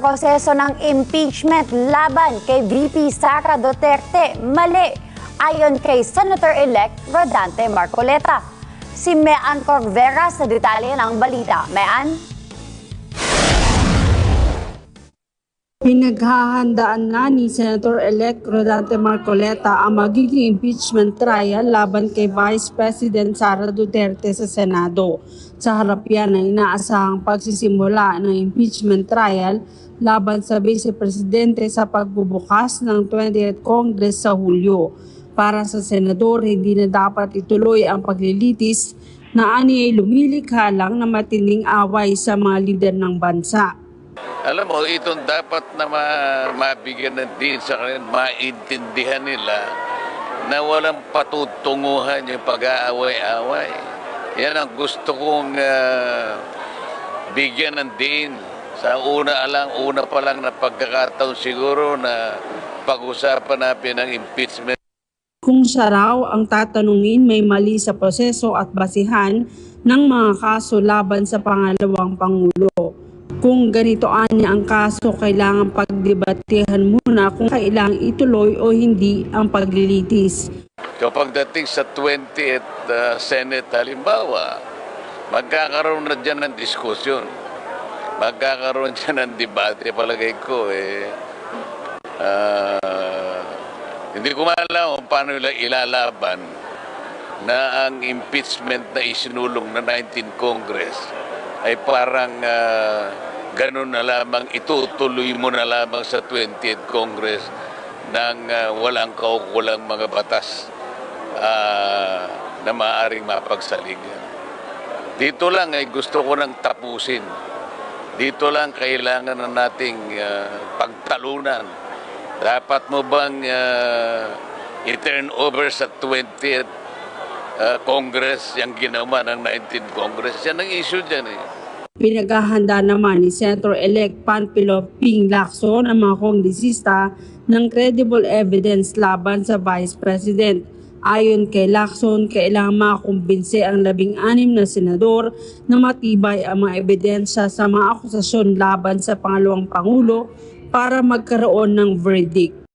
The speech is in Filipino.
proseso ng impeachment laban kay VP Sara Duterte mali ayon kay Senator-elect Rodante Marcoleta. Si Mean Corvera sa detalye ng balita. Mean? Pinaghahandaan na ni Senator-elect Rodante Marcoleta ang magiging impeachment trial laban kay Vice President Sara Duterte sa Senado. Sa harap yan ay inaasahang pagsisimula ng impeachment trial laban sa Vice Presidente sa pagbubukas ng 20th Congress sa Hulyo. Para sa Senador, hindi na dapat ituloy ang paglilitis na ani ay lumilikha lang na matinding away sa mga lider ng bansa. Alam mo, itong dapat na ma- mabigyan ng din sa kanila, maintindihan nila na walang patutunguhan yung pag-aaway-away. Yan ang gusto kong ah, bigyan ng din. Sa una lang, una pa lang na pagkakataon siguro na pag-usapan natin ng impeachment Kung siya raw ang tatanungin may mali sa proseso at basihan ng mga kaso laban sa pangalawang Pangulo. Kung ganito ani ang kaso, kailangan pagdebatehan muna kung kailangang ituloy o hindi ang paglilitis. Kapag dating sa 20th uh, Senate halimbawa, magkakaroon na dyan ng diskusyon. Magkakaroon dyan ng debate, palagay ko eh. ah, hindi ko maalam kung paano nila ilalaban na ang impeachment na isinulong ng 19 Congress ay parang ah, ganun na lamang, itutuloy mo na lamang sa 20th Congress ng ah, walang kaukulang mga batas ah, na maaaring mapagsaligan. Dito lang ay gusto ko nang tapusin. Dito lang kailangan na nating ah, pagtalunan. Dapat mo bang ah, i-turn over sa 20th ah, Congress yung ginawa ng 19th Congress? Yan ang issue dyan eh. Pinaghahanda naman ni Senator-elect Panfilo Ping Lacson ang mga kongresista ng credible evidence laban sa Vice President. Ayon kay Lacson, kailangan makakumbinse ang labing-anim na senador na matibay ang mga ebidensya sa mga akusasyon laban sa pangalawang Pangulo para magkaroon ng verdict.